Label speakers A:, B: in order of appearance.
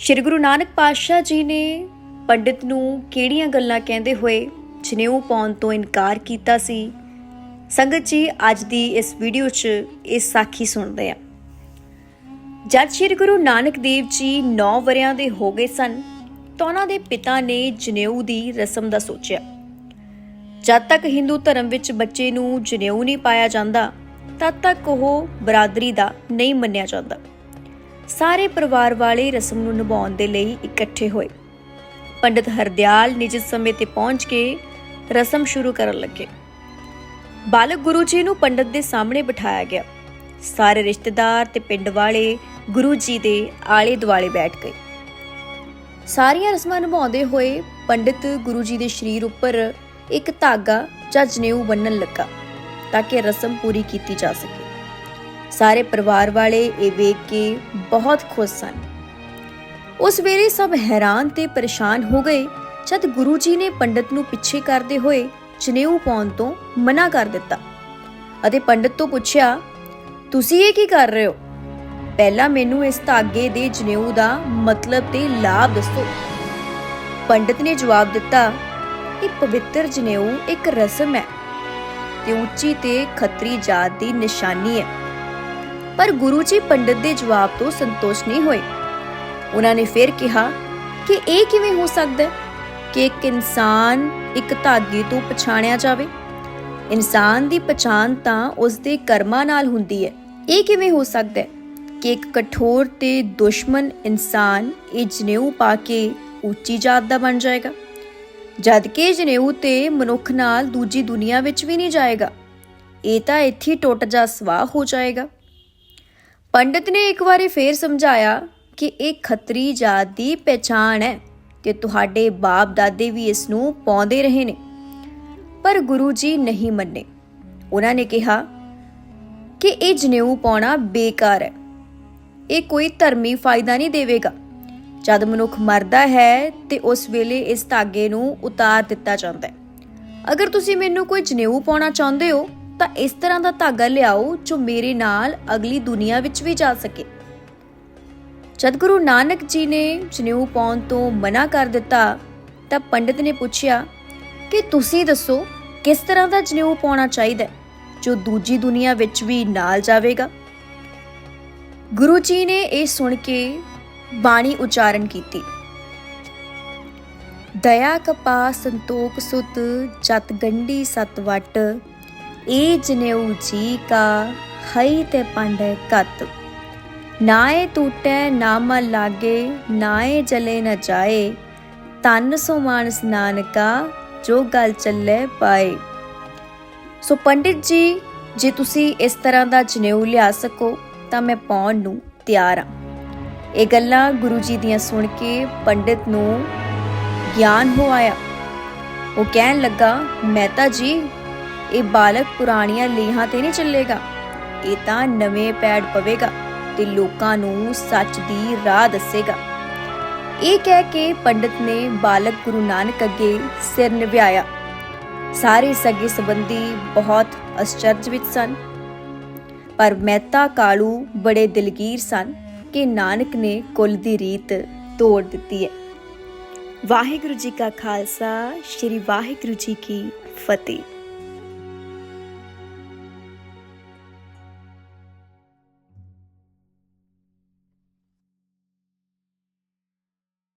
A: ਸ੍ਰੀ ਗੁਰੂ ਨਾਨਕ ਪਾਤਸ਼ਾਹ ਜੀ ਨੇ ਪੰਡਿਤ ਨੂੰ ਕਿਹੜੀਆਂ ਗੱਲਾਂ ਕਹਿੰਦੇ ਹੋਏ ਜਨੇਊ ਪਾਉਣ ਤੋਂ ਇਨਕਾਰ ਕੀਤਾ ਸੀ? ਸੰਗਤ ਜੀ, ਅੱਜ ਦੀ ਇਸ ਵੀਡੀਓ 'ਚ ਇਹ ਸਾਖੀ ਸੁਣਦੇ ਆ ਜਦ ਸ੍ਰੀ ਗੁਰੂ ਨਾਨਕ ਦੇਵ ਜੀ 9 ਵਰਿਆਂ ਦੇ ਹੋ ਗਏ ਸਨ, ਤਾਂ ਉਹਨਾਂ ਦੇ ਪਿਤਾ ਨੇ ਜਨੇਊ ਦੀ ਰਸਮ ਦਾ ਸੋਚਿਆ। ਜਦ ਤੱਕ ਹਿੰਦੂ ਧਰਮ ਵਿੱਚ ਬੱਚੇ ਨੂੰ ਜਨੇਊ ਨਹੀਂ ਪਾਇਆ ਜਾਂਦਾ, ਤਦ ਤੱਕ ਉਹ ਬਰਾਦਰੀ ਦਾ ਨਹੀਂ ਮੰਨਿਆ ਜਾਂਦਾ। ਸਾਰੇ ਪਰਿਵਾਰ ਵਾਲੇ ਰਸਮ ਨੂੰ ਨਿਭਾਉਣ ਦੇ ਲਈ ਇਕੱਠੇ ਹੋਏ। ਪੰਡਿਤ ਹਰਦਿਆਲ ਨਿਜਿਤ ਸਮੇਂ ਤੇ ਪਹੁੰਚ ਕੇ ਰਸਮ ਸ਼ੁਰੂ ਕਰਨ ਲੱਗੇ। ਬਾਲਕ ਗੁਰੂ ਜੀ ਨੂੰ ਪੰਡਿਤ ਦੇ ਸਾਹਮਣੇ ਬਿਠਾਇਆ ਗਿਆ। ਸਾਰੇ ਰਿਸ਼ਤੇਦਾਰ ਤੇ ਪਿੰਡ ਵਾਲੇ ਗੁਰੂ ਜੀ ਦੇ ਆਲੇ ਦੁਆਲੇ ਬੈਠ ਗਏ। ਸਾਰੀਆਂ ਰਸਮਾਂ ਨਿਭਾਉਂਦੇ ਹੋਏ ਪੰਡਿਤ ਗੁਰੂ ਜੀ ਦੇ ਸਰੀਰ ਉੱਪਰ ਇੱਕ ਧਾਗਾ ਜਾਂ ਜਨੇਊ ਬੰਨਣ ਲੱਗਾ ਤਾਂ ਕਿ ਰਸਮ ਪੂਰੀ ਕੀਤੀ ਜਾ ਸਕੇ। ਸਾਰੇ ਪਰਿਵਾਰ ਵਾਲੇ ਇਹ ਵੇਖ ਕੇ ਬਹੁਤ ਖੁਸ਼ ਸਨ। ਉਸ ਵੇਲੇ ਸਭ ਹੈਰਾਨ ਤੇ ਪਰੇਸ਼ਾਨ ਹੋ ਗਏ, ਜਦ ਗੁਰੂ ਜੀ ਨੇ ਪੰਡਿਤ ਨੂੰ ਪਿੱਛੇ ਕਰਦੇ ਹੋਏ ਜਨੇਊ ਪਾਉਣ ਤੋਂ ਮਨਾ ਕਰ ਦਿੱਤਾ ਅਤੇ ਪੰਡਿਤ ਤੋਂ ਪੁੱਛਿਆ, ਤੁਸੀਂ ਇਹ ਕੀ ਕਰ ਰਹੇ ਹੋ? ਪਹਿਲਾਂ ਮੈਨੂੰ ਇਸ ਧਾਗੇ ਦੇ ਜਨੇਊ ਦਾ ਮਤਲਬ ਤੇ ਲਾਭ ਦੱਸੋ। ਪੰਡਿਤ ਨੇ ਜਵਾਬ ਦਿੱਤਾ, ਇਹ ਪਵਿੱਤਰ ਜਨੇਊ ਇੱਕ ਰਸਮ ਹੈ ਤੇ ਉੱਚੀ ਤੇ ਖੱਤਰੀ ਜਾਤ ਦੀ ਨਿਸ਼ਾਨੀ ਹੈ। ਪਰ ਗੁਰੂ ਜੀ ਪੰਡਿਤ ਦੇ ਜਵਾਬ ਤੋਂ ਸੰਤੁਸ਼ਟ ਨਹੀਂ ਹੋਏ। ਉਹਨਾਂ ਨੇ ਫਿਰ ਕਿਹਾ ਕਿ ਇਹ ਕਿਵੇਂ ਹੋ ਸਕਦਾ ਹੈ ਕਿ ਇੱਕ ਇਨਸਾਨ ਇੱਕ ਧਾਗੇ ਤੋਂ ਪਛਾਣਿਆ ਜਾਵੇ? ਇਨਸਾਨ ਦੀ ਪਛਾਣ ਤਾਂ ਉਸ ਦੇ ਕਰਮਾਂ ਨਾਲ ਹੁੰਦੀ ਹੈ। ਇਹ ਕਿਵੇਂ ਹੋ ਸਕਦਾ ਹੈ ਕਿ ਇੱਕ ਕਠੋਰ ਤੇ ਦੁਸ਼ਮਣ ਇਨਸਾਨ ਇਹ ਜਨੇਊ ਪਾ ਕੇ ਉੱਚੀ ਜਾਤ ਦਾ ਬਣ ਜਾਏਗਾ? ਜਦ ਕਿ ਜਨੇਊ ਤੇ ਮਨੁੱਖ ਨਾਲ ਦੂਜੀ ਦੁਨੀਆ ਵਿੱਚ ਵੀ ਨਹੀਂ ਜਾਏਗਾ। ਇਹ ਤਾਂ ਇੱਥੇ ਟੁੱਟ ਜਾ ਸਵਾਹ ਹੋ ਜਾਏਗਾ। ਪੰਡਿਤ ਨੇ ਇੱਕ ਵਾਰੀ ਫੇਰ ਸਮਝਾਇਆ ਕਿ ਇਹ ਖੱਤਰੀ ਜਾਤ ਦੀ ਪਛਾਣ ਹੈ ਤੇ ਤੁਹਾਡੇ ਬਾਪ ਦਾਦੇ ਵੀ ਇਸ ਨੂੰ ਪਾਉਂਦੇ ਰਹੇ ਨੇ। ਪਰ ਗੁਰੂ ਜੀ ਨਹੀਂ ਮੰਨੇ। ਉਹਨਾਂ ਨੇ ਕਿਹਾ ਕਿ ਇਹ ਜਨੇਊ ਪਾਉਣਾ ਬੇਕਾਰ ਹੈ। ਇਹ ਕੋਈ ਧਰਮੀ ਫਾਇਦਾ ਨਹੀਂ ਦੇਵੇਗਾ। ਜਦ ਮਨੁੱਖ ਮਰਦਾ ਹੈ ਤੇ ਉਸ ਵੇਲੇ ਇਸ ਧਾਗੇ ਨੂੰ ਉਤਾਰ ਦਿੱਤਾ ਜਾਂਦਾ ਹੈ। ਅਗਰ ਤੁਸੀਂ ਮੈਨੂੰ ਕੋਈ ਜਨੇਊ ਪਾਉਣਾ ਚਾਹੁੰਦੇ ਹੋ ਤਾਂ ਇਸ ਤਰ੍ਹਾਂ ਦਾ ਧਾਗਾ ਲਿਆਓ ਜੋ ਮੇਰੇ ਨਾਲ ਅਗਲੀ ਦੁਨੀਆ ਵਿੱਚ ਵੀ ਜਾ ਸਕੇ। ਜਦ ਗੁਰੂ ਨਾਨਕ ਜੀ ਨੇ ਜਨੇਊ ਪਾਉਣ ਤੋਂ ਮਨਾ ਕਰ ਦਿੱਤਾ, ਤਾਂ ਪੰਡਿਤ ਨੇ ਪੁੱਛਿਆ, ਕਿ ਤੁਸੀਂ ਦੱਸੋ, ਕਿਸ ਤਰ੍ਹਾਂ ਦਾ ਜਨੇਊ ਪਾਉਣਾ ਚਾਹੀਦਾ ਜੋ ਦੂਜੀ ਦੁਨੀਆ ਵਿੱਚ ਵੀ ਨਾਲ ਜਾਵੇਗਾ? ਗੁਰੂ ਜੀ ਨੇ ਇਹ ਸੁਣ ਕੇ ਬਾਣੀ ਉਚਾਰਨ ਕੀਤੀ, ਦਇਆ ਕਪਾ ਸੰਤੋਖ ਸੁਤ ਜਤ ਗੰਢੀ ਸਤ ਵਟ ਏ ਜਨੇਊ ਜੀ ਕਾ, ਹਈ ਤੇ ਪੰਡੈ ਕਤ ਨਾਏ ਟੂਟੈ ਨਾ ਮਨ ਲਾਗੇ, ਨਾਏ ਜਲੇ ਨ ਜਾਏ। ਤਨ ਸੋ ਮਾਨਸ ਨਾਨਕਾ, ਜੋ ਗੱਲ ਚੱਲੇ ਪਾਏ। ਸੋ ਪੰਡਿਤ ਜੀ, ਜੇ ਤੁਸੀਂ ਇਸ ਤਰ੍ਹਾਂ ਦਾ ਜਨੇਊ ਲਿਆ ਸਕੋ, ਤਾਂ ਮੈਂ ਪਾਉਣ ਨੂੰ ਤਿਆਰ ਹਾਂ ਇਹ ਗੱਲਾਂ ਗੁਰੂ ਜੀ ਦੀਆਂ ਸੁਣ ਕੇ ਪੰਡਿਤ ਨੂੰ ਗਿਆਨ ਹੋ ਆਇਆ। ਉਹ ਕਹਿਣ ਲੱਗਾ, ਮਹਿਤਾ ਜੀ ਇਹ ਬਾਲਕ ਪੁਰਾਣੀਆਂ ਲੀਹਾਂ ਤੇ ਨਹੀਂ ਚੱਲੇਗਾ। ਇਹ ਤਾਂ ਨਵੇਂ ਪੈੜ ਪਵੇਗਾ ਤੇ ਲੋਕਾਂ ਨੂੰ ਸੱਚ ਦੀ ਰਾਹ ਦੱਸੇਗਾ। ਇਹ ਕਹਿ ਕੇ ਪੰਡਿਤ ਨੇ ਬਾਲਕ ਗੁਰੂ ਨਾਨਕ ਅੱਗੇ ਸਿਰ ਨਿਵਾਇਆ ਸਾਰੇ ਸਗੇ ਸੰਬੰਧੀ ਬਹੁਤ ਅਚਰਜ ਵਿੱਚ ਸਨ। ਪਰ ਮਹਿਤਾ ਕਾਲੂ ਬੜੇ ਦਿਲਗੀਰ ਸਨ ਕਿ ਨਾਨਕ ਨੇ ਕੁੱਲ ਦੀ ਰੀਤ ਤੋੜ ਦਿੱਤੀ ਹੈ। ਵਾਹਿਗੁਰੂ ਜੀ ਕਾ ਖਾਲਸਾ, ਸ੍ਰੀ ਵਾਹਿਗੁਰੂ ਜੀ ਕੀ ਫਤਿਹ।